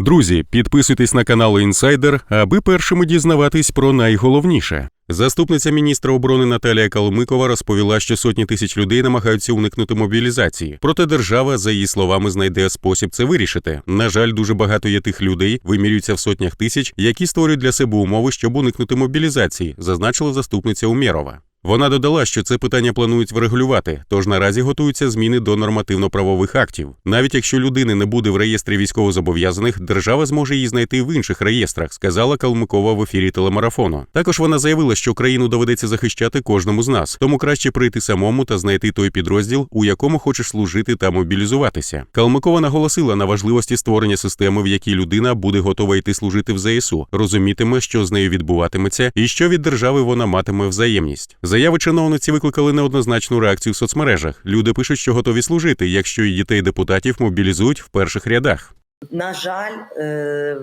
Друзі, підписуйтесь на канал Інсайдер, аби першими дізнаватись про найголовніше. Заступниця міністра оборони Наталія Калмикова розповіла, що сотні тисяч людей намагаються уникнути мобілізації. Проте держава, за її словами, знайде спосіб це вирішити. На жаль, дуже багато є тих людей, вимірюються в сотнях тисяч, які створюють для себе умови, щоб уникнути мобілізації, зазначила заступниця Умєрова. Вона додала, що це питання планують врегулювати, тож наразі готуються зміни до нормативно-правових актів. Навіть якщо людини не буде в реєстрі військовозобов'язаних, держава зможе її знайти в інших реєстрах, сказала Калмикова в ефірі телемарафону. Також вона заявила, що країну доведеться захищати кожному з нас, тому краще прийти самому та знайти той підрозділ, у якому хочеш служити та мобілізуватися. Калмикова наголосила на важливості створення системи, в якій людина буде готова йти служити в ЗСУ, розумітиме, що з нею відбуватиметься, і що від держави вона матиме взаємність. Заяви чиновниці викликали неоднозначну реакцію в соцмережах. Люди пишуть, що готові служити, якщо і дітей депутатів мобілізують в перших рядах. На жаль, е,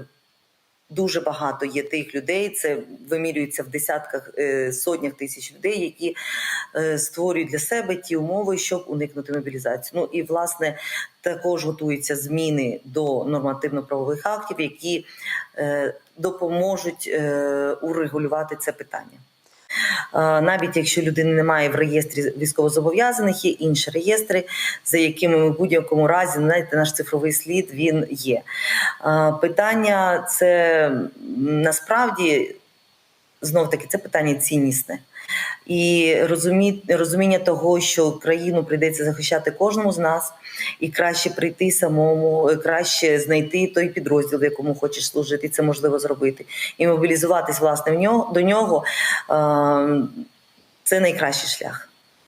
дуже багато є тих людей. Це вимірюється в десятках е, сотнях тисяч людей, які е, створюють для себе ті умови, щоб уникнути мобілізацію. Ну і власне також готуються зміни до нормативно-правових актів, які допоможуть урегулювати це питання. Е, Навіть якщо людини немає в реєстрі військовозобов'язаних, є інші реєстри, за якими ми в будь-якому разі знаєте, наш цифровий слід він є. Е, Питання це насправді знов таки це питання ціннісне. І розумі, розуміння того, що країну прийдеться захищати кожному з нас, і краще прийти самому, краще знайти той підрозділ, в якому хочеш служити, це можливо зробити, і мобілізуватись власне в нього до нього. Е, це найкращий шлях.